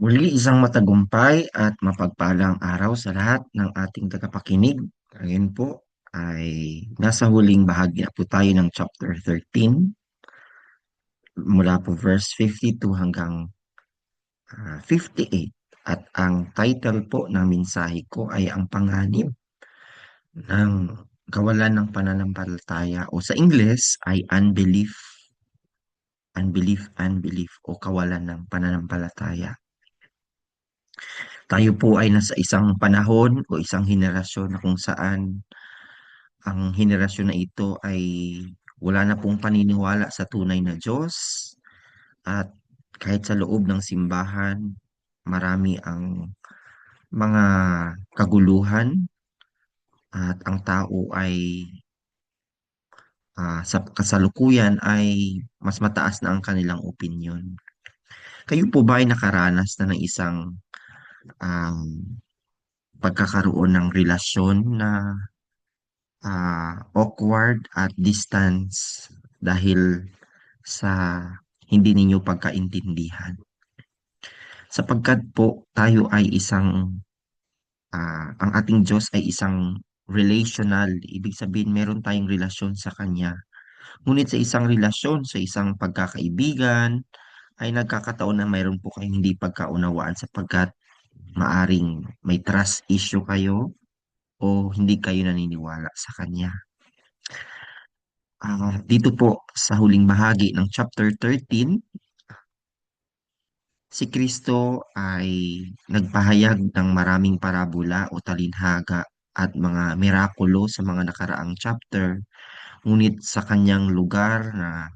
Muli isang matagumpay at mapagpalang araw sa lahat ng ating tagapakinig. Ngayon po ay nasa huling bahagi na po tayo ng chapter 13 mula po verse 52 hanggang ah, 58. At ang title po ng mensahe ko ay ang panganib ng kawalan ng pananampalataya o sa Ingles ay unbelief, unbelief, unbelief o kawalan ng pananampalataya. Tayo po ay nasa isang panahon o isang henerasyon na kung saan ang henerasyon na ito ay wala na pong paniniwala sa tunay na Diyos at kahit sa loob ng simbahan, marami ang mga kaguluhan at ang tao ay ah, sa kasalukuyan ay mas mataas na ang kanilang opinyon. Kayo po ba ay nakaranas na ng isang um, pagkakaroon ng relasyon na ah, awkward at distance dahil sa hindi ninyo pagkaintindihan. Sapagkat po tayo ay isang, ah, ang ating Diyos ay isang relational, ibig sabihin meron tayong relasyon sa Kanya. Ngunit sa isang relasyon, sa isang pagkakaibigan, ay nagkakataon na mayroon po kayong hindi pagkaunawaan sapagkat maaring may trust issue kayo o hindi kayo naniniwala sa Kanya. Ah, dito po sa huling bahagi ng chapter 13, si Kristo ay nagpahayag ng maraming parabola o talinhaga at mga mirakulo sa mga nakaraang chapter. Ngunit sa kanyang lugar na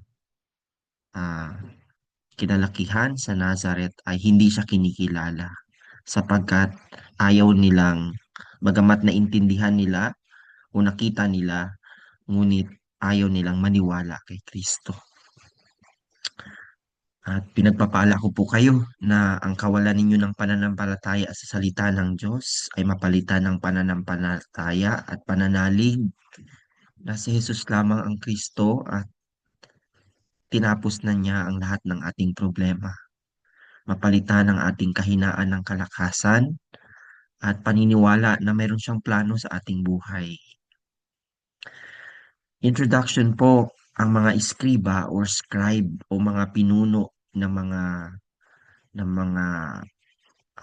ah, kinalakihan sa Nazareth ay hindi siya kinikilala sapagkat ayaw nilang, bagamat naintindihan nila o nakita nila, ngunit ayaw nilang maniwala kay Kristo. At pinagpapala ko po kayo na ang kawalan ninyo ng pananampalataya sa salita ng Diyos ay mapalitan ng pananampalataya at pananalig na si Jesus lamang ang Kristo at tinapos na niya ang lahat ng ating problema. Mapalitan ang ating kahinaan ng kalakasan at paniniwala na mayroon siyang plano sa ating buhay. Introduction po, ang mga iskriba or scribe o mga pinuno ng mga ng mga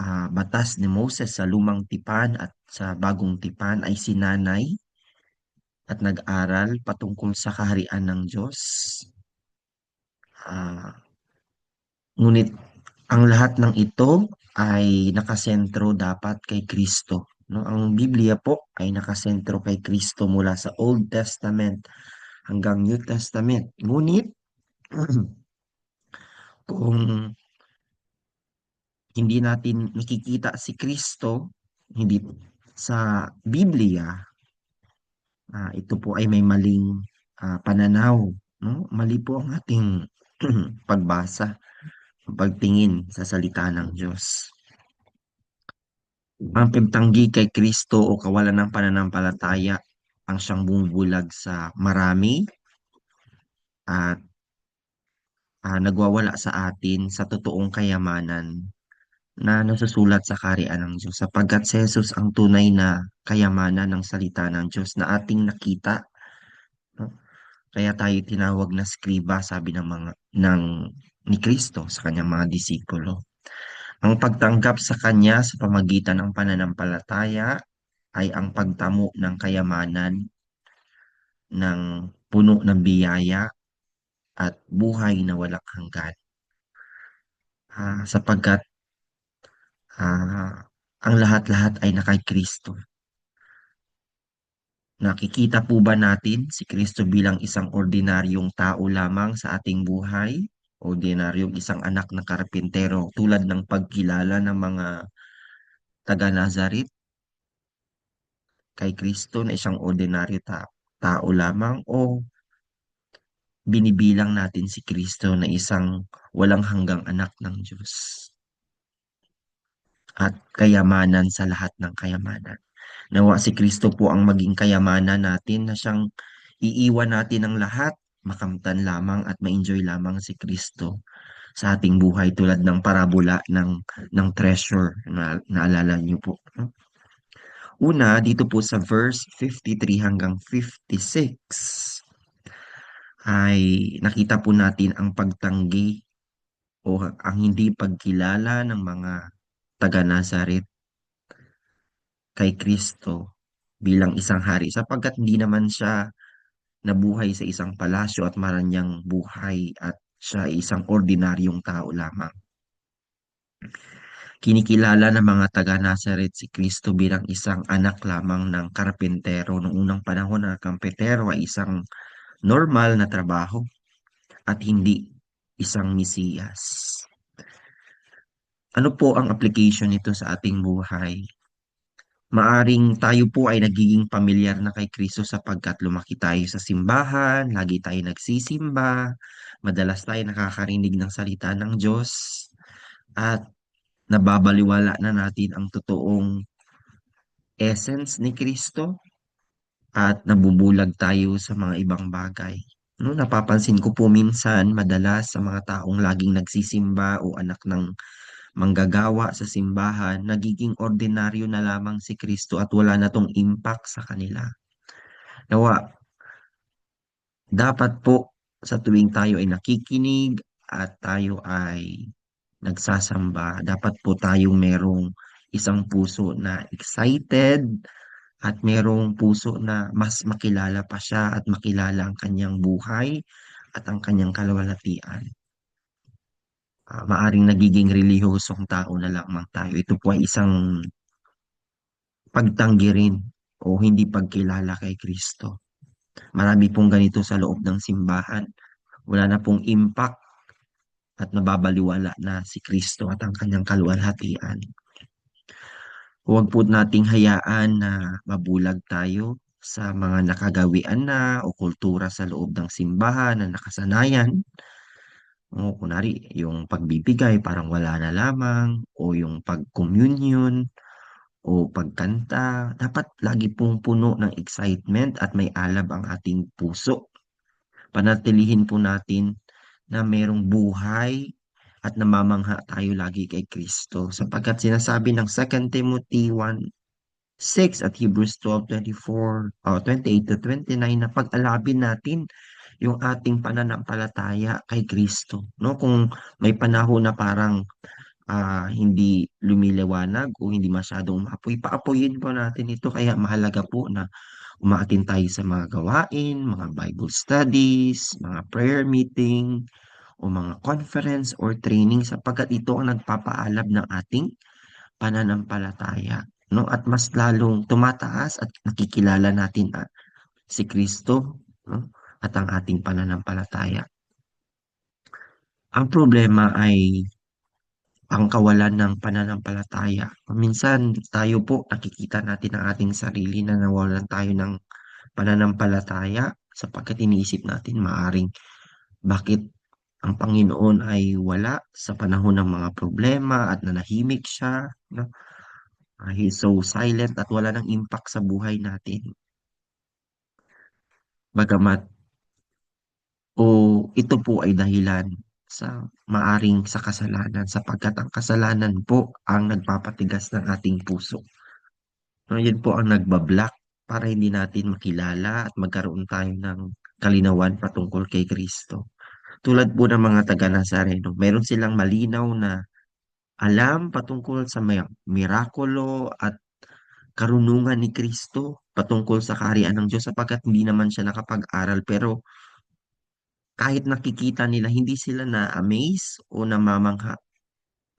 ah, batas ni Moses sa lumang tipan at sa bagong tipan ay sinanay at nag-aral patungkol sa kaharian ng Diyos. Ah, ngunit ang lahat ng ito ay nakasentro dapat kay Kristo. No? Ang Biblia po ay nakasentro kay Kristo mula sa Old Testament hanggang New Testament. Ngunit kung hindi natin nakikita si Kristo, hindi sa Biblia, ah, ito po ay may maling ah, pananaw, no? Mali po ang ating pagbasa, pagtingin sa salita ng Diyos. Ang pagtanggi kay Kristo o kawalan ng pananampalataya ang siyang bumubulag sa marami at ah, nagwawala sa atin sa totoong kayamanan na nasusulat sa kaharian ng Diyos sapagkat si Jesus ang tunay na kayamanan ng salita ng Diyos na ating nakita. Kaya tayo tinawag na skriba, sabi ng mga ng ni Kristo sa kanyang mga disipulo. Ang pagtanggap sa kanya sa pamagitan ng pananampalataya ay ang pagtamo ng kayamanan ng puno ng biyaya at buhay na walang hanggan. Ah, sapagkat ah, ang lahat-lahat ay nakay Kristo. Nakikita po ba natin si Kristo bilang isang ordinaryong tao lamang sa ating buhay? Ordinaryong isang anak ng karpintero tulad ng pagkilala ng mga taga-Nazaret kay Kristo na isang ordinaryo ta- tao lamang o binibilang natin si Kristo na isang walang hanggang anak ng Diyos at kayamanan sa lahat ng kayamanan. Nawa si Kristo po ang maging kayamanan natin na siyang iiwan natin ang lahat, makamtan lamang at ma-enjoy lamang si Kristo sa ating buhay tulad ng parabola ng ng treasure na naalala niyo po. Una, dito po sa verse 53 hanggang 56 ay nakita po natin ang pagtanggi o ang hindi pagkilala ng mga taga-Nazaret kay Kristo bilang isang hari sapagkat hindi naman siya nabuhay sa isang palasyo at maranyang buhay at siya ay isang ordinaryong tao lamang. Kinikilala ng mga taga-Nazaret si Kristo bilang isang anak lamang ng karpentero. Noong unang panahon na karpentero ay isang normal na trabaho at hindi isang Mesiyas. Ano po ang application nito sa ating buhay? Maaring tayo po ay nagiging pamilyar na kay Kristo sapagkat lumaki tayo sa simbahan, lagi tayo nagsisimba, madalas tayo nakakarinig ng salita ng Diyos, at nababaliwala na natin ang totoong essence ni Kristo at nabubulag tayo sa mga ibang bagay. No, napapansin ko po minsan, madalas sa mga taong laging nagsisimba o anak ng manggagawa sa simbahan, nagiging ordinaryo na lamang si Kristo at wala na tong impact sa kanila. Nawa, dapat po sa tuwing tayo ay nakikinig at tayo ay nagsasamba, dapat po tayong merong isang puso na excited at merong puso na mas makilala pa siya at makilala ang kanyang buhay at ang kanyang kalawalatian. Ah, maaring nagiging relihiyosong tao na lamang tayo. Ito po ay isang pagtanggi rin o hindi pagkilala kay Kristo. Marami pong ganito sa loob ng simbahan. Wala na pong impact at nababaliwala na si Kristo at ang kanyang kaluwalhatian. Huwag po nating hayaan na mabulag tayo sa mga nakagawian na o kultura sa loob ng simbahan na nakasanayan. O kunwari, yung pagbibigay parang wala na lamang o yung pag-communion o pagkanta. Dapat lagi pong puno ng excitement at may alab ang ating puso. Panatilihin po natin na merong buhay at namamangha tayo lagi kay Kristo sapagkat sinasabi ng 2 Timothy 1:6 at Hebrews 12:24 o 28 to 29 na pag-alabin natin yung ating pananampalataya kay Kristo no kung may panahon na parang ah, hindi lumiliwanag o hindi masyadong maapoy paapoyin po natin ito kaya mahalaga po na umaatin tayo sa mga gawain, mga Bible studies, mga prayer meeting, o mga conference or training sapagkat ito ang nagpapaalab ng ating pananampalataya. No? At mas lalong tumataas at nakikilala natin ah, si Kristo no? At ang ating pananampalataya. Ang problema ay ang kawalan ng pananampalataya. Minsan tayo po nakikita natin ang ating sarili na nawalan tayo ng pananampalataya sapagkat iniisip natin maaring bakit ang Panginoon ay wala sa panahon ng mga problema at nanahimik siya. No? Ah, He's so silent at wala ng impact sa buhay natin. Bagamat o ito po ay dahilan sa maaring sa kasalanan sapagkat ang kasalanan po ang nagpapatigas ng ating puso. No, yun po ang nagbablock para hindi natin makilala at magkaroon tayo ng kalinawan patungkol kay Kristo. Tulad po ng mga taga Nazareno, meron silang malinaw na alam patungkol sa may mirakulo at karunungan ni Kristo patungkol sa kaharian ng Diyos sapagkat hindi naman siya nakapag-aral pero kahit nakikita nila hindi sila na-amaze o namamangha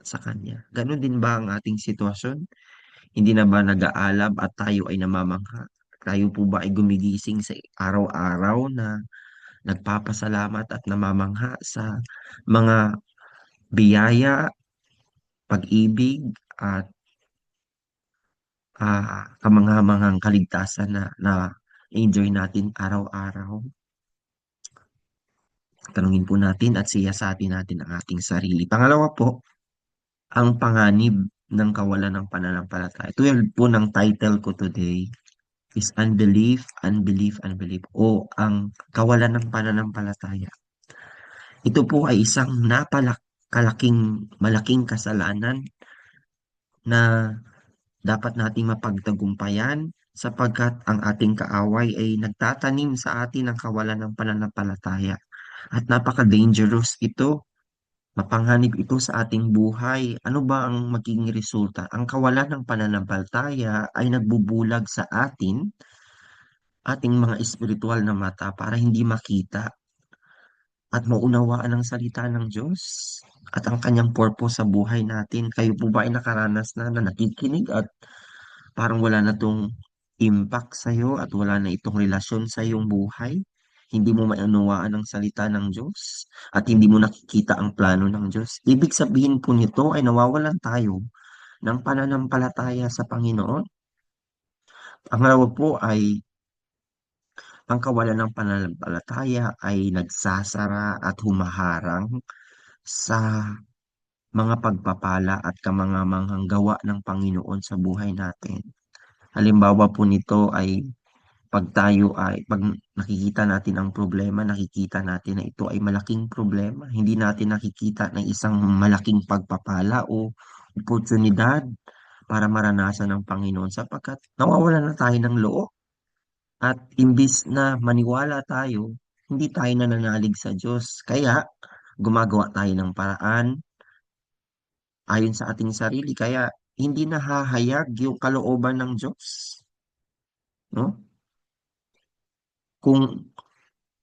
sa Kanya. Ganon din ba ang ating sitwasyon? Hindi na ba nag-aalab at tayo ay namamangha? Tayo po ba ay gumigising sa araw-araw na nagpapasalamat at namamangha sa mga biyaya, pag-ibig at ah, kamanghamanghang kaligtasan na na enjoy natin araw-araw. Tanungin po natin at siyasatin natin ang ating sarili. Pangalawa po, ang panganib ng kawalan ng pananampalataya. Ito yung po ng title ko today is Unbelief, Unbelief, Unbelief o ang kawalan ng pananampalataya. Ito po ay isang napalak, kalaking, malaking kasalanan na dapat nating mapagtagumpayan sapagkat ang ating kaaway ay nagtatanim sa atin ng kawalan ng pananampalataya. At napaka-dangerous ito. Mapanganib ito sa ating buhay. Ano ba ang magiging resulta? Ang kawalan ng pananampalataya ay nagbubulag sa atin, ating mga espiritual na mata para hindi makita at maunawaan ang salita ng Diyos at ang kanyang purpose sa buhay natin. Kayo po ba ay nakaranas na na nakikinig at parang wala na tong impact sa'yo at wala na itong relasyon sa iyong buhay? Hindi mo maunawaan ang salita ng Diyos at hindi mo nakikita ang plano ng Diyos. Ibig sabihin po nito ay nawawalan tayo ng pananampalataya sa Panginoon. Pangalawa po ay ang kawalan ng pananampalataya ay nagsasara at humaharang sa mga pagpapala at kamangamanghang gawa ng Panginoon sa buhay natin. Halimbawa po nito ay pag tayo ay, pag nakikita natin ang problema, nakikita natin na ito ay malaking problema. Hindi natin nakikita na isang malaking pagpapala o oportunidad para maranasan ng Panginoon sapagkat nawawala na tayo ng loob. At imbis na maniwala tayo, hindi tayo nananalig sa Diyos. Kaya, gumagawa tayo ng paraan ayon sa ating sarili. Kaya, hindi nahahayag yung kalooban ng Diyos. No? Kung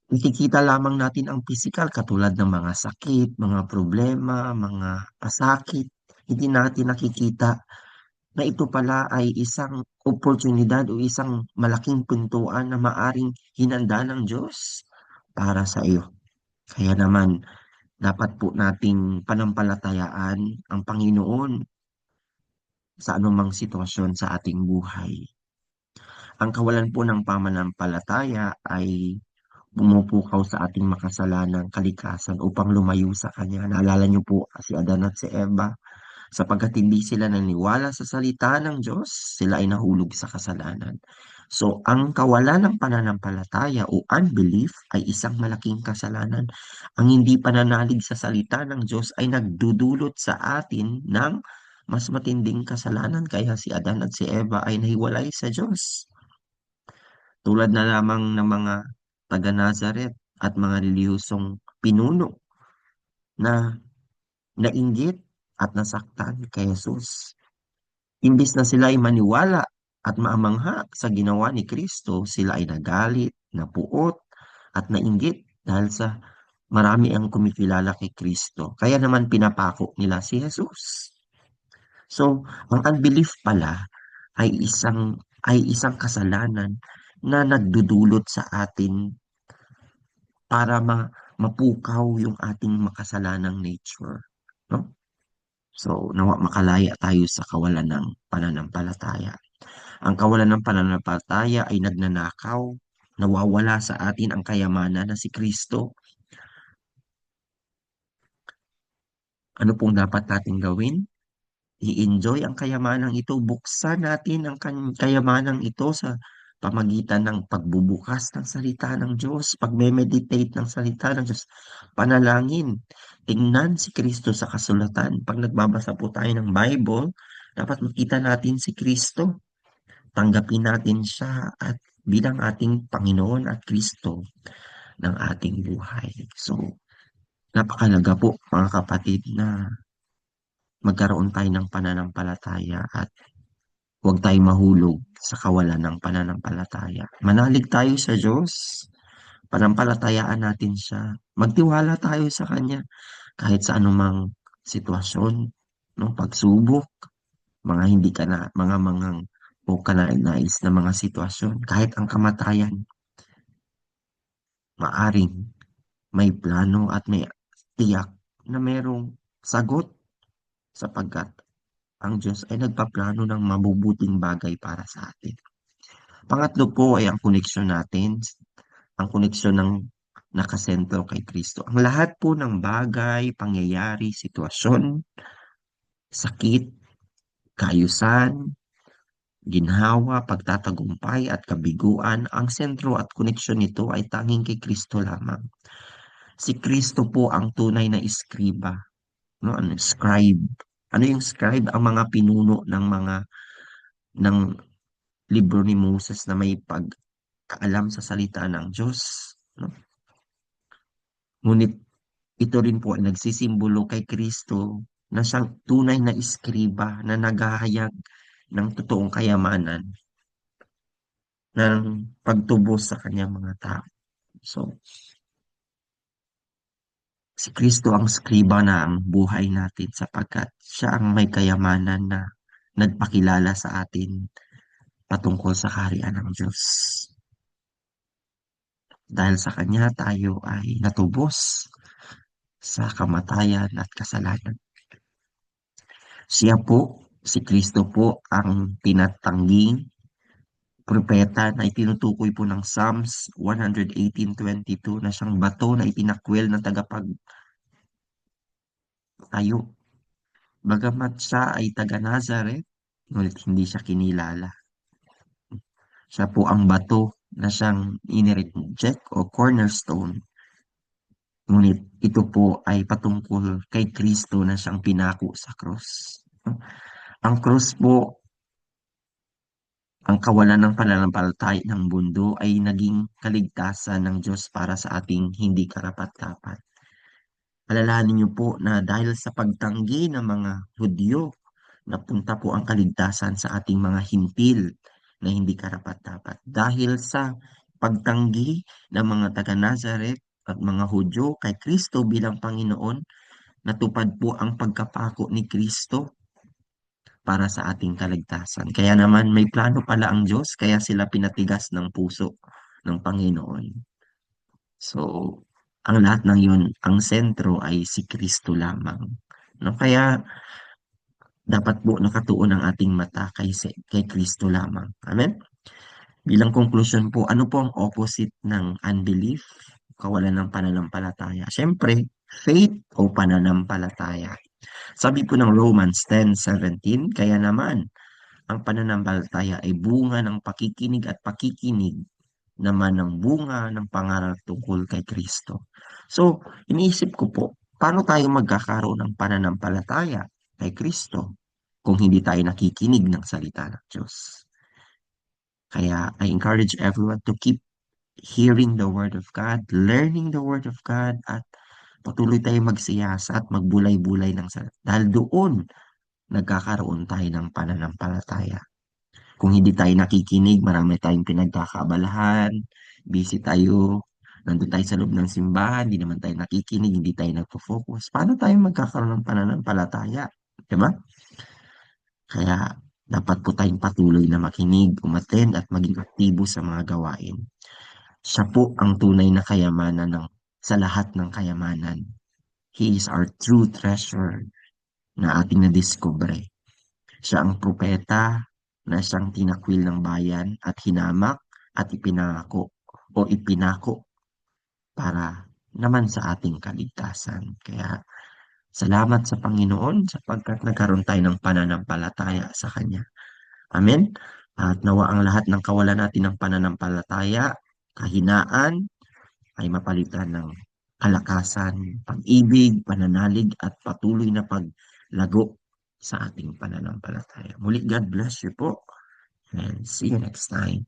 nakikita lamang natin ang physical katulad ng mga sakit, mga problema, mga pasakit, hindi natin nakikita na ito pala ay isang oportunidad o isang malaking pintuan na maaring hinanda ng Diyos para sa iyo. Kaya naman, dapat po nating panampalatayaan ang Panginoon sa anumang sitwasyon sa ating buhay. Ang kawalan po ng pamanampalataya ay pumupukaw sa ating makasalanang kalikasan upang lumayo sa Kanya. Naalala niyo po si Adan at si Eva, sapagkat hindi sila naniwala sa salita ng Diyos, sila ay nahulog sa kasalanan. So, ang kawalan ng pananampalataya o unbelief ay isang malaking kasalanan. Ang hindi pananalig sa salita ng Diyos ay nagdudulot sa atin ng mas matinding kasalanan kaya si Adan at si Eva ay nahiwalay sa Diyos. Tulad na lamang ng mga taga Nazareth at mga relihiyosong pinuno na nainggit at nasaktan kay Jesus. Imbis na sila ay maniwala at maamangha sa ginawa ni Kristo, sila ay nagalit, napuot, at nainggit dahil sa marami ang kumikilala kay Kristo. Kaya naman pinapako nila si Jesus. So, ang unbelief pala ay isang ay isang kasalanan na nagdudulot sa atin para ma mapukaw yung ating makasalanang nature, no? So, nawa makalaya tayo sa kawalan ng pananampalataya. Ang kawalan ng pananampalataya ay nagnanakaw, nawawala sa atin ang kayamanan na si Kristo. Ano pong dapat natin gawin? I-enjoy ang kayamanang ito. Buksan natin ang kayamanang ito sa pamagitan ng pagbubukas ng salita ng Diyos, pagme-meditate ng salita ng Diyos, panalangin, tingnan si Kristo sa kasulatan. Pag nagbabasa po tayo ng Bible, dapat makita natin si Kristo. Tanggapin natin siya at bilang ating Panginoon at Kristo ng ating buhay. So, napakalaga po mga kapatid na magkaroon tayo ng pananampalataya at Huwag tayong mahulog sa kawalan ng pananampalataya. Manalig tayo sa Diyos. Panampalatayaan natin siya. Magtiwala tayo sa Kanya kahit sa anumang sitwasyon, no? pagsubok, mga hindi ka na, mga mga o kanais na mga sitwasyon, kahit ang kamatayan, maaring may plano at may tiyak na merong sagot sapagkat ang Diyos ay nagpaplano ng mabubuting bagay para sa atin. Pangatlo po ay ang koneksyon natin, ang koneksyon ng nakasentro kay Kristo. Ang lahat po ng bagay, pangyayari, sitwasyon, sakit, kayusan, ginhawa, pagtatagumpay at kabiguan, ang sentro at koneksyon nito ay tanging kay Kristo lamang. Si Kristo po ang tunay na iskriba no? Ano, scribe. Ano yung scribe? Ang mga pinuno ng mga ng libro ni Moses na may pagkaalam sa salita ng Diyos, no? Ngunit ito rin po ay nagsisimbolo kay Kristo na siyang tunay na iskriba na naghahayag ng totoong kayamanan ng pagtubos sa kanyang mga tao. So, si Kristo ang skriba na ang buhay natin sapagkat siya ang may kayamanan na nagpakilala sa atin patungkol sa kaharian ng Diyos. Dahil sa Kanya tayo ay natubos sa kamatayan at kasalanan. Siya po, si Kristo po ang tinatangging propeta na itinutukoy po ng Psalms 118.22 na siyang bato na itinakwil ng tagapag tayo. Bagamat siya ay taga Nazareth, ngunit hindi siya kinilala. Siya po ang bato na siyang inireject o cornerstone. Ngunit ito po ay patungkol kay Kristo na siyang pinako sa cross. Ang cross po, ang kawalan ng pananampalataya ng mundo ay naging kaligtasan ng Diyos para sa ating hindi karapat-dapat. Alalahanin niyo po na dahil sa pagtanggi ng mga Hudyo, napunta po ang kaligtasan sa ating mga hintil na hindi karapat-dapat. Dahil sa pagtanggi ng mga taga-Nazareth at mga Hudyo kay Kristo bilang Panginoon, natupad po ang pagkapako ni Kristo para sa ating kaligtasan. Kaya naman may plano pala ang Diyos, kaya sila pinatigas ng puso ng Panginoon. So, ang lahat ng yun, ang sentro ay si Kristo lamang. No? Kaya, dapat po nakatuon ang ating mata kay, kay Kristo lamang. Amen? Bilang conclusion po, ano po ang opposite ng unbelief? Kawalan ng pananampalataya. Siyempre, faith o pananampalataya. Sabi po ng Romans 10.17, kaya naman, ang pananampalataya ay bunga ng pakikinig at pakikinig naman ng bunga ng pangarap tungkol kay Kristo. So, iniisip ko po, paano tayo magkakaroon ng pananampalataya kay Kristo kung hindi tayo nakikinig ng salita ng Diyos? Kaya I encourage everyone to keep hearing the Word of God, learning the Word of God, at patuloy tayo magsiyasa at magbulay-bulay ng salita. Dahil doon, nagkakaroon tayo ng pananampalataya. Kung hindi tayo nakikinig, marami tayong pinagkakabalahan, busy tayo, nandun tayo sa loob ng simbahan, hindi naman tayo nakikinig, hindi tayo nagpo-focus. Paano tayo magkakaroon ng pananampalataya? Diba? Kaya dapat po tayong patuloy na makinig, umattend at maging aktibo sa mga gawain. Siya po ang tunay na kayamanan ng, sa lahat ng kayamanan. He is our true treasure na ating nadiskubre. Siya ang propeta na siyang tinakwil ng bayan at hinamak at ipinako o ipinako para naman sa ating kaligtasan. Kaya salamat sa Panginoon sapagkat nagkaroon tayo ng pananampalataya sa Kanya. Amen? At nawa ang lahat ng kawalan natin ng pananampalataya, kahinaan, ay mapalitan ng kalakasan, pag-ibig, pananalig at patuloy na paglago sa ating pananampalataya. Muli, God bless you po and see you next time.